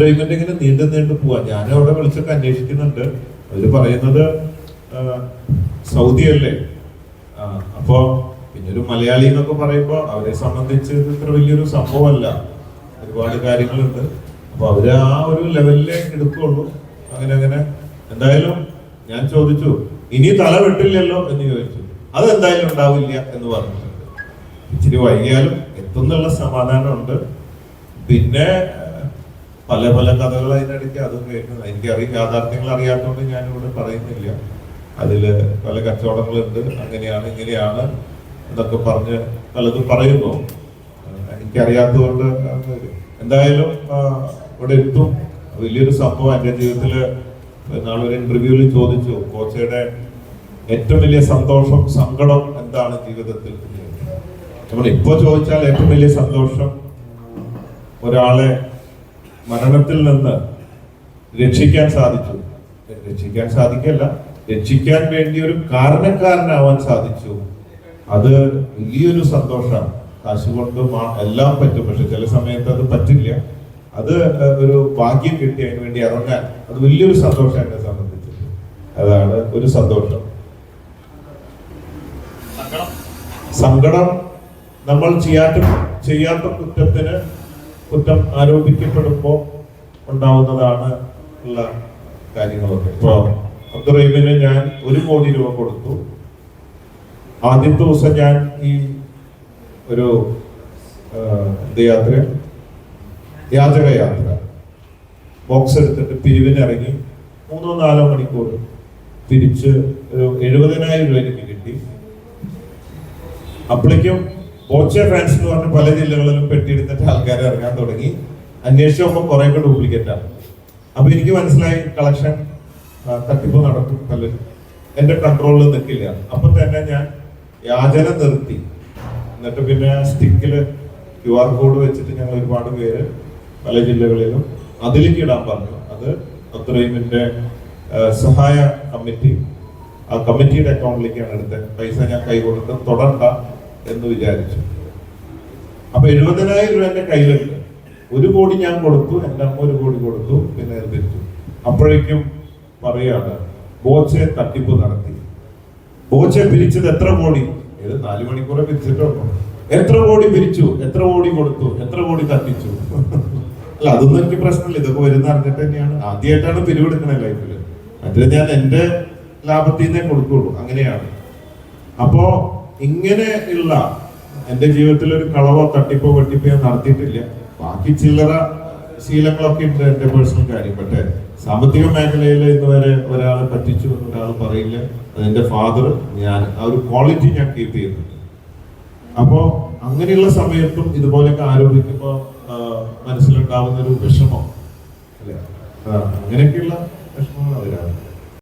ഡ്രൈവ്മെന്റ് ഇങ്ങനെ നീണ്ടു നീണ്ടു പോവാ. ഞാൻ അവിടെ വിളിച്ചൊക്കെ അന്വേഷിക്കുന്നുണ്ട്. അവർ പറയുന്നത് സൗദി അല്ലേ? അപ്പോ പിന്നെ ഒരു മലയാളി എന്നൊക്കെ പറയുമ്പോ അവരെ സംബന്ധിച്ച് ഇത്ര വലിയൊരു സംഭവമല്ല. ഒരുപാട് കാര്യങ്ങളുണ്ട്. അപ്പൊ അവർ ആ ഒരു ലെവലിലേ എടുക്കുള്ളൂ. അങ്ങനെ അങ്ങനെ. എന്തായാലും ഞാൻ ചോദിച്ചു ഇനി തല വെട്ടില്ലല്ലോ? എന്ന് ചോദിച്ചു. അത് എന്തായാലും ഉണ്ടാവില്ല എന്ന് പറഞ്ഞിട്ടുണ്ട്. ഇച്ചിരി വൈകിയാലും എത്തുന്നുള്ള സമാധാനമുണ്ട്. പിന്നെ പല പല കഥകൾ അതിനിടയ്ക്ക് അതും കേൾക്കുന്നത് എനിക്ക് അറിയാം യാഥാർത്ഥ്യങ്ങൾ അറിയാത്തതുകൊണ്ട് ഞാനിവിടെ പറയുന്നില്ല. അതിൽ പല കച്ചവടങ്ങളുണ്ട്. അങ്ങനെയാണ് ഇങ്ങനെയാണ് എന്നൊക്കെ പറഞ്ഞ് പലതും പറയുന്നു. എനിക്കറിയാത്തതുകൊണ്ട് എന്തായാലും ഇവിടെ എത്തും. വലിയൊരു സംഭവം എന്റെ ജീവിതത്തിൽ നാളെ ഒരു ഇന്റർവ്യൂവിൽ ചോദിച്ചു. കോച്ചയുടെ ഏറ്റവും വലിയ സന്തോഷം സങ്കടം എന്താണ് ജീവിതത്തിൽ? നമ്മൾ ഇപ്പോ ചോദിച്ചാൽ ഏറ്റവും വലിയ സന്തോഷം ഒരാളെ മരണത്തിൽ നിന്ന് രക്ഷിക്കാൻ സാധിച്ചു. രക്ഷിക്കാൻ സാധിക്കല്ല രക്ഷിക്കാൻ വേണ്ടി ഒരു കാരണക്കാരനാവാൻ സാധിച്ചു. അത് വലിയൊരു സന്തോഷമാണ്. കാശ് കൊണ്ട് എല്ലാം പറ്റും പക്ഷെ ചില സമയത്ത് അത് പറ്റില്ല. അത് ഒരു ഭാഗ്യം കിട്ടി അതിന് വേണ്ടി ഇറങ്ങാൻ. അത് വലിയൊരു സന്തോഷം എന്നെ സംബന്ധിച്ച്. അതാണ് ഒരു സന്തോഷം. സങ്കടം നമ്മൾ ചെയ്യാത്ത ചെയ്യാത്ത കുറ്റത്തിന് കുറ്റം ആരോപിക്കപ്പെടുമ്പോൾ ഉണ്ടാവുന്നതാണ് ഉള്ള കാര്യങ്ങളൊക്കെ. ഇപ്പോൾ അബ്ദുറഹീമിന് ഞാൻ ഒരു കോടി രൂപ കൊടുത്തു. ആദ്യത്തെ ദിവസം ഞാൻ ഈ ഒരു എന്ത് യാത്ര? യാചക യാത്ര ബോക്സ് എടുത്തിട്ട് പിരിവിനിറങ്ങി മൂന്നോ നാലോ മണിക്കൂർ തിരിച്ച് ഒരു എഴുപതിനായിരം രൂപ എനിക്ക് കിട്ടി. അപ്പോഴേക്കും ബോച്ചെ ഫാൻസ് എന്ന് പറഞ്ഞ പല ജില്ലകളിലും പെട്ടിയെടുത്തിട്ട് ആൾക്കാർ ഇറങ്ങാൻ തുടങ്ങി. അന്വേഷിച്ച് നോക്കുമ്പോൾ ഡ്യൂപ്ലിക്കേറ്റ് ആണ്. അപ്പൊ എനിക്ക് മനസ്സിലായി കളക്ഷൻ തട്ടിപ്പ് നടക്കും. പലരും എന്റെ കൺട്രോളിൽ നിൽക്കില്ല അപ്പൊ തന്നെ ഞാൻ യാചന നിർത്തി. എന്നിട്ട് പിന്നെ സ്റ്റിക്കിൽ ക്യു ആർ കോഡ് വെച്ചിട്ട് ഞങ്ങൾ ഒരുപാട് പേര് പല ജില്ലകളിലും അതിലേക്ക് ഇടാൻ പറഞ്ഞു. അത് ആ, സഹായ കമ്മിറ്റി. ആ കമ്മിറ്റിയുടെ അക്കൗണ്ടിലേക്കാണ് എടുത്തത്. പൈസ ഞാൻ കൈ കൊടുത്ത് തൊടണ്ട. എന്ന് വിചാരിച്ചു. അപ്പൊ എഴുപതിനായിരം രൂപ എന്റെ കയ്യിലുണ്ട്. ഒരു കോടി ഞാൻ കൊടുത്തു എന്റെ അമ്മ ഒരു കോടി കൊടുത്തു പിന്നെ തിരിച്ചു അപ്പോഴേക്കും പറയാണ് ബോച്ചെ തട്ടിപ്പ് നടത്തി. ബോച്ചെ പിരിച്ചത് എത്ര കോടി? ഏത് നാല് മണിക്കൂറെ പിരിച്ചിട്ടുണ്ടോ എത്ര കോടി പിരിച്ചു? എത്ര കോടി കൊടുത്തു? എത്ര കോടി തട്ടിച്ചു? അല്ല അതൊന്നും എനിക്ക് പ്രശ്നമില്ല. ഇതൊക്കെ വരുന്ന അറിഞ്ഞിട്ട് തന്നെയാണ്. ആദ്യമായിട്ടാണ് പിരിവെടുക്കണേ ലൈഫിൽ മറ്റേ ഞാൻ എന്റെ ലാഭത്തിൽ നിന്നേ കൊടുക്കുള്ളൂ. അങ്ങനെയാണ്. അപ്പോ ഇങ്ങനെ ഉള്ള എന്റെ ജീവിതത്തിൽ ഒരു കളവോ തട്ടിപ്പോ വെട്ടിപ്പോ നടത്തിയിട്ടില്ല. ബാക്കി ചില്ലറ ശീലങ്ങളൊക്കെ ഉണ്ട് എന്റെ പേഴ്സണൽ കാര്യം. പക്ഷേ സാമ്പത്തിക മേഖലയിൽ ഇന്ന് വരെ ഒരാളെ പറ്റിച്ചു ഒരാൾ പറയില്ല. അതെന്റെ ഫാദർ ഞാൻ ആ ഒരു ക്വാളിറ്റി ഞാൻ കീപ്പ് ചെയ്യുന്നു. അപ്പോ അങ്ങനെയുള്ള സമയത്തും ഇതുപോലെയൊക്കെ ആരോപിക്കുമ്പോ ആ, മനസ്സിലുണ്ടാവുന്ന ഒരു വിഷമം. അല്ലേ? അങ്ങനെയൊക്കെയുള്ള വിഷമങ്ങൾ അതിലാണ്